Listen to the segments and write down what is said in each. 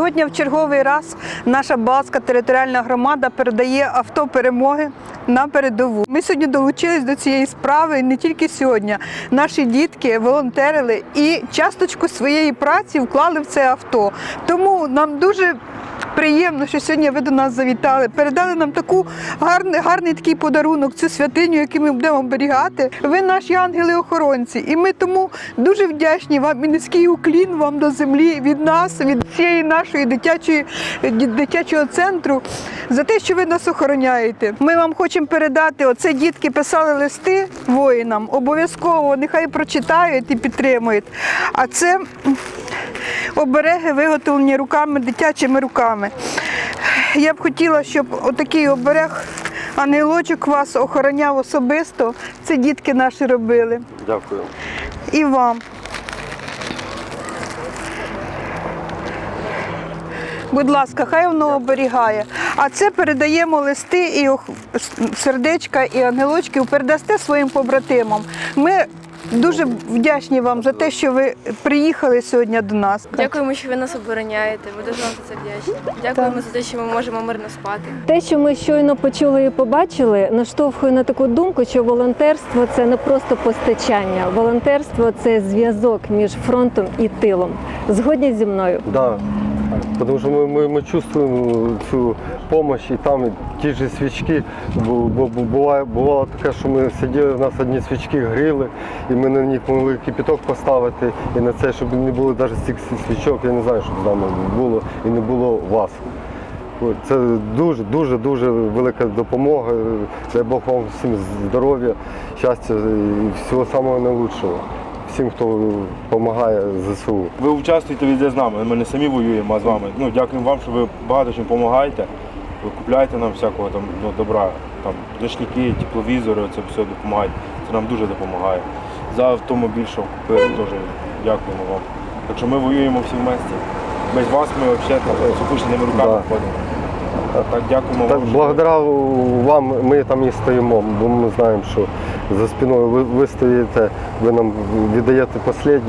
Сьогодні в черговий раз наша Балська територіальна громада передає авто перемоги на передову. Ми сьогодні долучились до цієї справи і не тільки сьогодні. Наші дітки волонтерили і часточку своєї праці вклали в це авто. Тому нам дуже Приємно, що сьогодні ви до нас завітали. Передали нам таку гарний, гарний такий подарунок, цю святиню, яку ми будемо оберігати. Ви наші ангели-охоронці, і ми тому дуже вдячні вам і низький уклін вам до землі від нас, від всієї нашої дитячої дитячого центру за те, що ви нас охороняєте. Ми вам хочемо передати. Оце дітки писали листи воїнам. Обов'язково нехай прочитають і підтримують. А це обереги виготовлені руками, дитячими руками. Я б хотіла, щоб отакий оберег ангелочок вас охороняв особисто. Це дітки наші робили. Дякую. І вам. Будь ласка, хай воно оберігає. А це передаємо листи і сердечка, і ангелочків передасте своїм побратимам. Ми дуже вдячні вам за те, що ви приїхали сьогодні до нас. Дякуємо, що ви нас обороняєте. Ми дуже вам за це вдячні. Дякуємо за те, що ми можемо мирно спати. Те, що ми щойно почули і побачили, наштовхує на таку думку, що волонтерство це не просто постачання. Волонтерство це зв'язок між фронтом і тилом. Згодні зі мною. Да. Тому що ми, ми, ми чувствуємо цю допомогу і там і ті ж свічки. Буває, бувало таке, що ми сиділи, в нас одні свічки гріли, і ми на них могли кипяток поставити, і на це, щоб не було навіть цих свічок, я не знаю, що з нами було і не було вас. Це дуже, дуже, дуже велика допомога. Дай Бог вам всім здоров'я, щастя і всього самого найкращого. Всім, хто допомагає ЗСУ. Ви участвуєте везде з нами. Ми не самі воюємо, а з вами. Ну, дякуємо вам, що ви багато чим допомагаєте. Ви купляєте нам всякого там ну, добра, там ночники, тепловізори, це все допомагає. Це нам дуже допомагає. За автомобіль, що купили, теж дякуємо вам. Так що ми воюємо всі вместе. Без вас ми взагалі опущеними руками Да. ходимо. Так, дякуємо Так, вам. благодаря вам ми там і стоїмо, бо ми знаємо, що за спиною ви, ви стоїте, ви нам віддаєте останнє.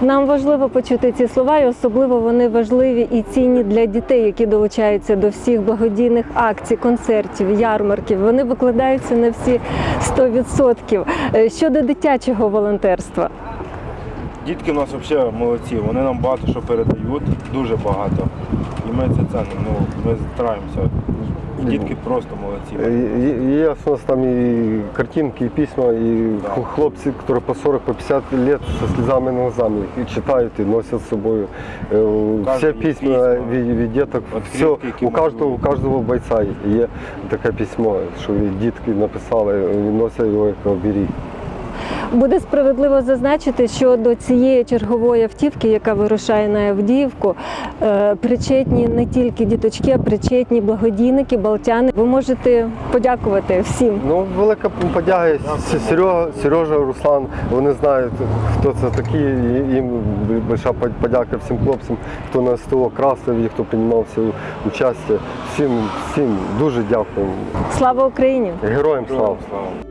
І... Нам важливо почути ці слова, і особливо вони важливі і цінні для дітей, які долучаються до всіх благодійних акцій, концертів, ярмарків. Вони викладаються на всі 100%. Е, Щодо дитячого волонтерства. Дітки в нас взагалі молодці, вони нам багато що передають, дуже багато. І ми це цінимо. Ну, ми стараємося. Дітки просто молодці. Є- Є у нас там і картинки, і письма, і Да. хлопці, які по 40 по 50 лет со слезами на глазами їх і читають, і носять з собою. Е, Всі письма письма. від, від діток, все, у кожного, у кожного бойця є таке письмо, що дітки написали, і носять його як оберіг. Буде справедливо зазначити, що до цієї чергової автівки, яка вирушає на Авдіївку, е, причетні не тільки діточки, а причетні благодійники, балтяни. Ви можете подякувати всім. Ну, велика подяга. Серега, Сережа, Руслан, вони знають, хто це такі. і Їм велика подяка всім хлопцям, хто на СТО красив, і хто приймав всю участь. Всім, всім дуже дякую. Слава Україні! Героям слава! Слава.